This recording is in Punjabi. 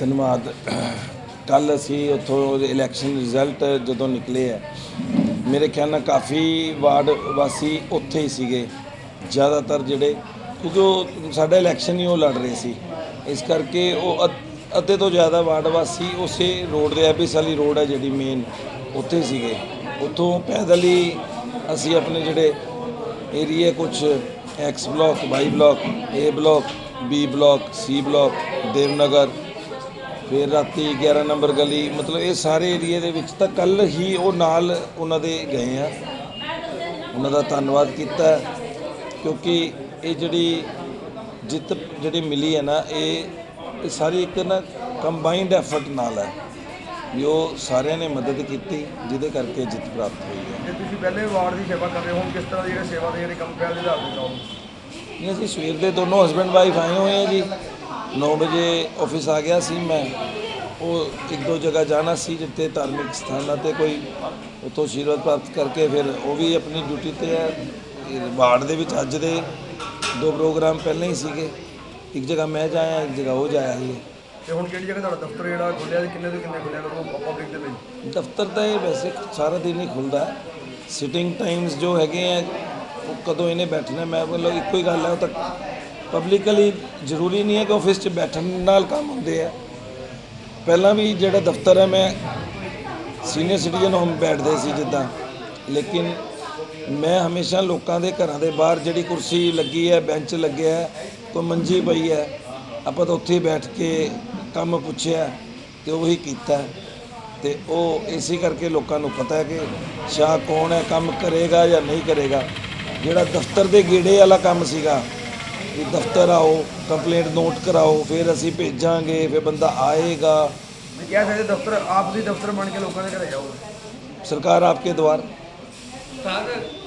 ਧੰਨਵਾਦ। ਕੱਲ ਅਸੀਂ ਉੱਥੋਂ ਇਲੈਕਸ਼ਨ ਰਿਜ਼ਲਟ ਜਦੋਂ ਨਿਕਲੇ ਆ, ਮੇਰੇ ਖਿਆਲ ਨਾਲ ਕਾਫੀ ਵਾਰਡ ਵਾਸੀ ਉੱਥੇ ਹੀ ਸੀਗੇ, ਜ਼ਿਆਦਾਤਰ ਜਿਹੜੇ, ਕਿਉਂਕਿ ਉਹ ਸਾਡਾ ਇਲੈਕਸ਼ਨ ਹੀ ਉਹ ਲੜ ਰਹੇ ਸੀ। ਇਸ ਕਰਕੇ ਉਹ ਅੱਧੇ ਤੋਂ ਜ਼ਿਆਦਾ ਵਾਰਡ ਵਾਸੀ ਉਸੇ ਰੋਡ ਦੇ ਐਬਿਸ ਵਾਲੀ ਰੋਡ ਹੈ ਜਿਹੜੀ ਮੇਨ ਉੱਥੇ ਸੀਗੇ। ਉੱਥੋਂ ਪੈਦਲ ਹੀ ਅਸੀਂ ਆਪਣੇ ਜਿਹੜੇ ਏਰੀਆ ਕੁਝ X block Y block A block B block C block Devnagar ਫਿਰ ਰਾਤੀ 11 ਨੰਬਰ ਗਲੀ ਮਤਲਬ ਇਹ ਸਾਰੇ ਏਰੀਏ ਦੇ ਵਿੱਚ ਤਾਂ ਕੱਲ ਹੀ ਉਹ ਨਾਲ ਉਹਨਾਂ ਦੇ ਗਏ ਆ। ਉਹਨਾਂ ਦਾ ਧੰਨਵਾਦ ਕੀਤਾ ਕਿਉਂਕਿ ਇਹ ਜਿਹੜੀ ਜਿੱਤ ਜਿਹੜੀ ਮਿਲੀ ਹੈ ਨਾ ਇਹ ਸਾਰੀ ਇੱਕ ਨਾ ਕੰਬਾਈਨਡ ਐਫਰਟ ਨਾਲ ਹੈ ਵੀ ਉਹ ਸਾਰਿਆਂ ਨੇ ਮਦਦ ਕੀਤੀ ਜਿਹਦੇ ਕਰਕੇ ਜਿੱਤ ਪ੍ਰਾਪਤ ਹੋਈ ਹੈ। ਜੇ ਤੁਸੀਂ ਪਹਿਲੇ ਵਾਰਡ ਦੀ ਸੇਵਾ ਕਰ ਰਹੇ ਹੋ ਹੁਣ ਕਿਸ ਤਰ੍ਹਾਂ ਦੇ ਜਿਹੜੇ ਸੇਵਾ ਦੇ ਜਿਹੜੇ ਕੰਮ ਪਹਿਲ ਦੇ ਕਰਾਓ ਨਹੀਂ ਅਸੀਂ ਸਵੇਰ ਦੇ ਦੋਨੋਂ ਹਸਬੰਡ ਵਾਈਫ ਆਏ ਹੋਏ ਆ ਜੀ। 9 ਵਜੇ ਆਫਿਸ ਆ ਗਿਆ ਸੀ ਮੈਂ। ਉਹ ਇੱਕ ਦੋ ਜਗ੍ਹਾ ਜਾਣਾ ਸੀ ਜਿੱਥੇ ਧਾਰਮਿਕ ਸਥਾਨਾਂ ਤੇ ਕੋਈ ਉੱਥੋਂ ਆਸ਼ੀਰਵਾਦ ਪ੍ਰਾਪਤ ਕਰਕੇ ਫਿਰ ਉਹ ਵੀ ਆਪਣੀ ਡਿਊਟੀ ਤੇ ਹੈ ਵਾਰਡ ਦੇ ਵਿੱਚ ਅੱਜ ਦੇ ਦੋ ਪ੍ਰੋਗਰਾਮ ਪਹਿਲਾਂ ਹੀ ਸੀਗੇ। ਇੱਕ ਜਗ੍ਹਾ ਮੈਂ ਜਾਇਆ ਇੱਕ ਜਗ੍ਹਾ ਉਹ ਜਾਇਆ ਸੀ। ਤੇ ਹੁਣ ਕਿਹੜੀ ਜਗ੍ਹਾ ਤੁਹਾਡਾ ਦਫ਼ਤਰ ਜਿਹੜਾ ਖੁੱਲਿਆ ਤੇ ਕਿੰਨੇ ਤੋਂ ਕਿੰਨੇ ਖੁੱਲਿਆ ਲੋਕਾਂ ਪਬਲਿਕ ਦੇ ਲਈ? ਦਫ਼ਤਰ ਤਾਂ ਇਹ ਵੈਸੇ ਸਾਰਾ ਦਿਨ ਹੀ ਖੁੱਲਦਾ ਸਿਟਿੰਗ ਟਾਈਮਸ ਜੋ ਹੈਗੇ ਆ ਉਹ ਕਦੋਂ ਇਹਨੇ ਬੈਠਣਾ? ਮੈਂ ਬੋਲੋ ਇੱਕੋ ਹੀ ਗੱਲ ਹੈ ਉਹ ਤਾਂ ਪਬਲਿਕਲੀ ਜ਼ਰੂਰੀ ਨਹੀਂ ਹੈ ਕਿ ਆਫਿਸ 'ਚ ਬੈਠਣ ਨਾਲ ਕੰਮ ਹੁੰਦੇ ਆ। ਪਹਿਲਾਂ ਵੀ ਜਿਹੜਾ ਦਫ਼ਤਰ ਹੈ, ਮੈਂ ਸੀਨੀਅਰ ਸਿਟੀਜ਼ਨ ਹੋਮ ਬੈਠਦੇ ਸੀ ਜਿੱਦਾਂ। ਲੇਕਿਨ ਮੈਂ ਹਮੇਸ਼ਾ ਲੋਕਾਂ ਦੇ ਘਰਾਂ ਦੇ ਬਾਹਰ ਜਿਹੜੀ ਕੁਰਸੀ ਲੱਗੀ ਹੈ, ਬੈਂਚ ਲੱਗਿਆ ਹੈ, ਕੋਈ ਮੰਜੀ ਪਈ ਹੈ, ਆਪਾਂ ਤਾਂ ਉੱਥੇ ਬੈਠ ਕੇ ਕੰਮ ਪੁੱਛਿਆ ਤੇ ਉਹੀ ਕੀਤਾ। ਤੇ ਉਹ ਇਸੇ ਕਰਕੇ ਲੋਕਾਂ ਨੂੰ ਪਤਾ ਹੈ ਕਿ ਸ਼ਾਹ ਕੌਣ ਹੈ, ਕੰਮ ਕਰੇਗਾ ਜਾਂ ਨਹੀਂ ਕਰੇਗਾ। ਜਿਹੜਾ ਦਫ਼ਤਰ ਦੇ ਗੇੜੇ ਵਾਲਾ ਕੰਮ ਸੀਗਾ ਵੀ ਦਫ਼ਤਰ ਆਓ ਕੰਪਲੇਂਟ ਨੋਟ ਕਰਾਓ ਫਿਰ ਅਸੀਂ ਭੇਜਾਂਗੇ ਫਿਰ ਬੰਦਾ ਆਏਗਾ। ਮੈਂ ਕਿਹਾ ਸਾਡੇ ਦਫ਼ਤਰ ਆਪ ਦੀ ਦਫ਼ਤਰ ਬਣ ਕੇ ਲੋਕਾਂ ਦੇ ਘਰੇ ਜਾਓ। ਸਰਕਾਰ ਆਪਕੇ ਦਵਾਰ। ਸਰ